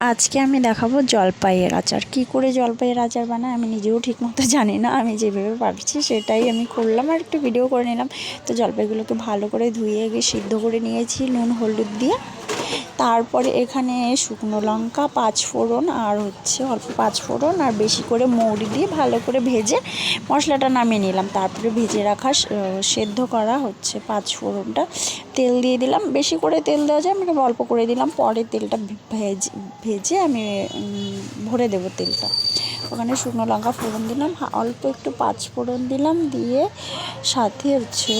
আজকে আমি দেখাবো জলপাইয়ের আচার। কি করে জলপাইয়ের আচার বানায় আমি নিজেও ঠিকমতো জানি না। আমি যেভাবে পারছি সেটাই আমি করলাম আর একটু ভিডিও করে নিলাম। তো জলপাইগুলোকে ভালো করে ধুয়ে গিয়ে সিদ্ধ করে নিয়েছি নুন, হলুদ দিয়ে। তারপরে এখানে শুকনো লঙ্কা, পাঁচ ফোড়ন আর হচ্ছে অল্প পাঁচ ফোড়ন আর বেশি করে মৌরি দিয়ে ভালো করে ভেজে মশলাটা নামিয়ে নিলাম। তারপরে ভেজে রাখা সেদ্ধ করা হচ্ছে পাঁচ ফোড়নটা। তেল দিয়ে দিলাম। বেশি করে তেল দেওয়া যায় আমি একটু অল্প করে দিলাম। পরে তেলটা ভেজে ভেজে আমি ভরে দেবো তেলটা। ওখানে শুকনো লঙ্কা, ফোড়ন দিলাম। অল্প একটু পাঁচ ফোড়ন দিলাম। দিয়ে সাথে হচ্ছে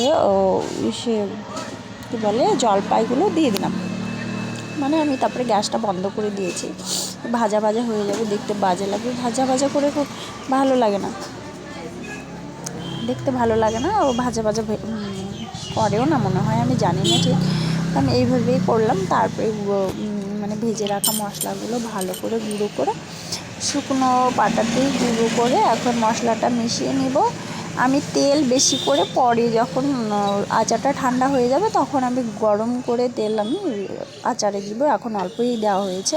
সে কী বলে, জলপাইগুলো দিয়ে দিলাম। মানে আমি তারপরে গ্যাসটা বন্ধ করে দিয়েছি। ভাজা ভাজা হয়ে যাবে, দেখতে বাজে লাগবে। ভাজা ভাজা করে খুব ভালো লাগে না। দেখতে ভালো লাগে না, ও ভাজা ভাজা করেও না মনে হয়, আমি জানি না ঠিক। আমি এইভাবেই করলাম, তারপরে মানে ভেজে রাখা মশলাগুলো ভালো করে গুঁড়ো করে, শুকনো পাটাতেই গুঁড়ো করে এখন মশলাটা মিশিয়ে নিব। আমি তেল বেশি করে পরে যখন আচারটা ঠান্ডা হয়ে যাবে তখন আমি গরম করে তেল আমি আচারে দিব। এখন অল্পই দেওয়া হয়েছে।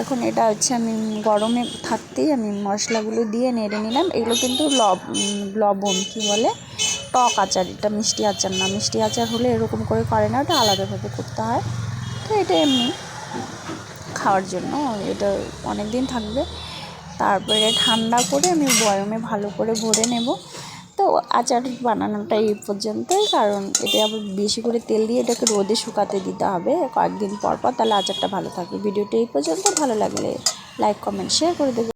এখন এটা হচ্ছে আমি গরমে থাকতেই আমি মশলাগুলো দিয়ে নেড়ে নিলাম। এগুলো কিন্তু লব লবণ কী বলে? টক আচার, এটা মিষ্টি আচার না। মিষ্টি আচার হলে এরকম করে করে না, ওটা আলাদাভাবে করতে হয়। তো এটা এমনি খাওয়ার জন্য, এটা অনেক দিন থাকবে। তারপরে ঠান্ডা করে আমি বয়মে ভালো করে ভরে নেব। তো আচার বানানোটা এই পর্যন্তই, কারণ এটা আবার বেশি করে তেল দিয়ে এটাকে রোদে শুকাতে দিতে হবে। কয়েকদিন পর পর তাহলে আচারটা ভালো থাকবে। ভিডিওটা এই পর্যন্ত। ভালো লাগলে লাইক, কমেন্ট শেয়ার করে দেবে।